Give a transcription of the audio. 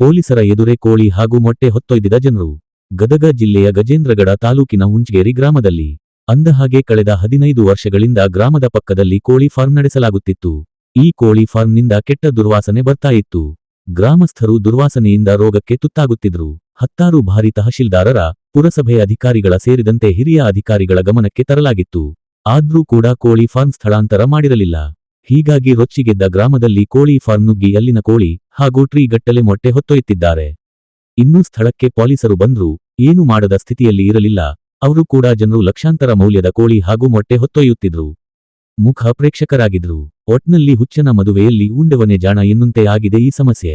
ಪೊಲೀಸರ ಎದುರೇ ಕೋಳಿ ಹಾಗೂ ಮೊಟ್ಟೆ ಹೊತ್ತೊಯ್ದಿದ ಜನರು. ಗದಗ ಜಿಲ್ಲೆಯ ಗಜೇಂದ್ರಗಡ ತಾಲೂಕಿನ ಹುಂಚಗೇರಿ ಗ್ರಾಮದಲ್ಲಿ ಅಂದಹಾಗೆ ಕಳೆದ ಹದಿನೈದು ವರ್ಷಗಳಿಂದ ಗ್ರಾಮದ ಪಕ್ಕದಲ್ಲಿ ಕೋಳಿ ಫಾರ್ಮ್ ನಡೆಸಲಾಗುತ್ತಿತ್ತು. ಈ ಕೋಳಿ ಫಾರ್ಮ್ನಿಂದ ಕೆಟ್ಟ ದುರ್ವಾಸನೆ ಬರ್ತಾ ಇತ್ತು. ಗ್ರಾಮಸ್ಥರು ದುರ್ವಾಸನೆಯಿಂದ ರೋಗಕ್ಕೆ ತುತ್ತಾಗುತ್ತಿದ್ರು. ಹತ್ತಾರು ಬಾರಿ ತಹಶೀಲ್ದಾರರ, ಪುರಸಭೆ ಅಧಿಕಾರಿಗಳ ಸೇರಿದಂತೆ ಹಿರಿಯ ಅಧಿಕಾರಿಗಳ ಗಮನಕ್ಕೆ ತರಲಾಗಿತ್ತು. ಆದ್ರೂ ಕೂಡ ಕೋಳಿ ಫಾರ್ಮ್ ಸ್ಥಳಾಂತರ ಮಾಡಿರಲಿಲ್ಲ. ಹೀಗಾಗಿ ರೊಚ್ಚಿಗೆದ್ದ ಗ್ರಾಮದಲ್ಲಿ ಕೋಳಿ ಫಾರ್ಮ್ ನುಗ್ಗಿ ಅಲ್ಲಿನ ಕೋಳಿ ಹಾಗೂ ಟ್ರೀ ಗಟ್ಟಲೆ ಮೊಟ್ಟೆ ಹೊತ್ತೊಯ್ಯುತ್ತಿದ್ದಾರೆ. ಇನ್ನೂ ಸ್ಥಳಕ್ಕೆ ಪೊಲೀಸರು ಬಂದ್ರೂ ಏನು ಮಾಡದ ಸ್ಥಿತಿಯಲ್ಲಿ ಇರಲಿಲ್ಲ. ಅವರು ಕೂಡ ಜನರು ಲಕ್ಷಾಂತರ ಮೌಲ್ಯದ ಕೋಳಿ ಹಾಗೂ ಮೊಟ್ಟೆ ಹೊತ್ತೊಯ್ಯುತ್ತಿದ್ರು. ಮುಖ ಪ್ರೇಕ್ಷಕರಾಗಿದ್ರು. ಒಟ್ನಲ್ಲಿ ಹುಚ್ಚನ ಮದುವೆಯಲ್ಲಿ ಉಂಡವನೆ ಜಾಣ ಎನ್ನುಂತೆ ಆಗಿದೆ ಈ ಸಮಸ್ಯೆ.